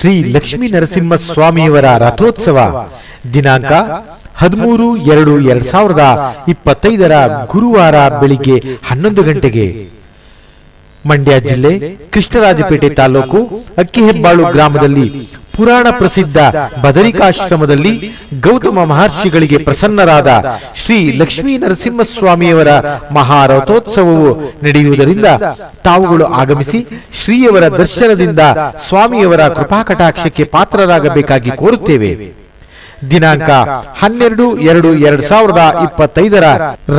ಶ್ರೀ ಲಕ್ಷ್ಮೀ ನರಸಿಂಹ ಸ್ವಾಮಿಯವರ ರಥೋತ್ಸವ. ದಿನಾಂಕ ಹದಿಮೂರು ಎರಡು ಎರಡ್ ಸಾವಿರದ ಇಪ್ಪತ್ತೈದರ ಗುರುವಾರ ಬೆಳಿಗ್ಗೆ ಹನ್ನೊಂದು ಗಂಟೆಗೆ. ಮಂಡ್ಯ ಜಿಲ್ಲೆ ಕೃಷ್ಣರಾಜಪೇಟೆ ತಾಲೂಕು ಅಕ್ಕಿಹೆಬ್ಬಾಳು ಗ್ರಾಮದಲ್ಲಿ ಪುರಾಣ ಪ್ರಸಿದ್ಧ ಬದರಿಕಾಶ್ರಮದಲ್ಲಿ ಗೌತಮ ಮಹರ್ಷಿಗಳಿಗೆ ಪ್ರಸನ್ನರಾದ ಶ್ರೀ ಲಕ್ಷ್ಮೀ ನರಸಿಂಹಸ್ವಾಮಿಯವರ ಮಹಾರಥೋತ್ಸವವು ನಡೆಯುವುದರಿಂದ ತಾವುಗಳು ಆಗಮಿಸಿ ಶ್ರೀಯವರ ದರ್ಶನದಿಂದ ಸ್ವಾಮಿಯವರ ಕೃಪಾಕಟಾಕ್ಷಕ್ಕೆ ಪಾತ್ರರಾಗಬೇಕಾಗಿ ಕೋರುತ್ತೇವೆ. ದಿನಾಂಕ ಹನ್ನೆರಡು ಎರಡು ಎರಡ್ ಸಾವಿರದ ಇಪ್ಪತ್ತೈದರ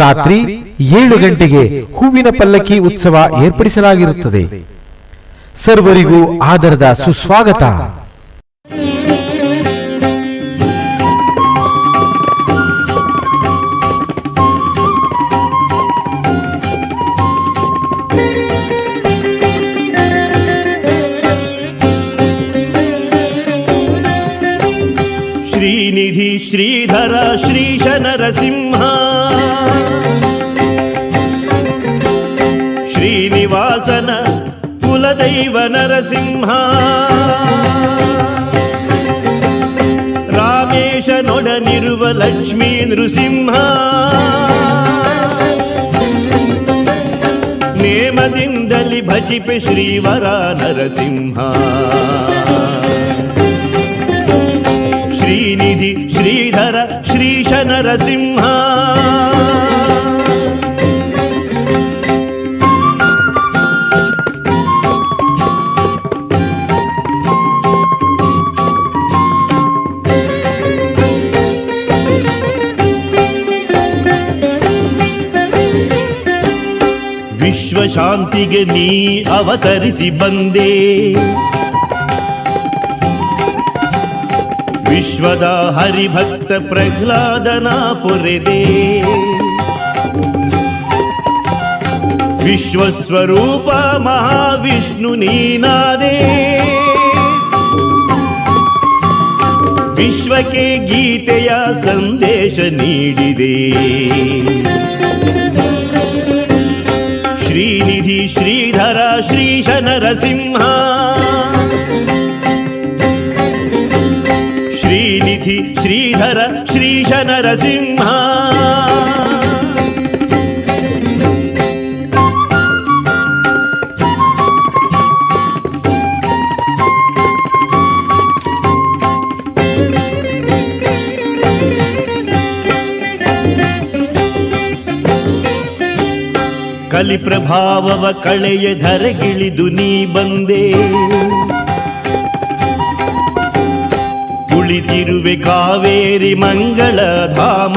ರಾತ್ರಿ ಏಳು ಗಂಟೆಗೆ ಹೂವಿನ ಪಲ್ಲಕ್ಕಿ ಉತ್ಸವ ಏರ್ಪಡಿಸಲಾಗಿರುತ್ತದೆ. ಸರ್ವರಿಗೂ ಆದರದ ಸುಸ್ವಾಗತ. श्रीनिधि श्रीधर श्रीश नरसिंह श्रीनिवासन कुलदैव नरसिंह ರಾಮೇಶ ನೊಡನಿರುವ ಲಕ್ಷ್ಮೀ ನೃಸಿಂಹ ನೇಮದಿಂದಲಿ ಭಜಿಪೆ ಶ್ರೀವರ ನರಸಿಂಹ ಶ್ರೀನಿಧಿ ಶ್ರೀಧರ ಶ್ರೀಶ ವಿಶ್ವ ಶಾಂತಿಗೆ ನೀ ಅವತರಿಸಿ ಬಂದೆ. विश्वदा हरिभक्त प्रह्लादना पुरेदे विश्वस्वरूप महाविष्णुनीनादे विश्वके गीतया सन्देश नीडिदे श्रीनिधि श्रीधर श्रीशनरसिंहा ಶ್ರೀನಿಧಿ ಶ್ರೀಧರ ಶ್ರೀಶ ನರಸಿಂಹ ಕಲಿ ಪ್ರಭಾವವ ಕಳೆಯ ಧರೆಗಿಳಿದು ನೀ ಬಂದೆ. திருவே காவேரி மங்கள தாம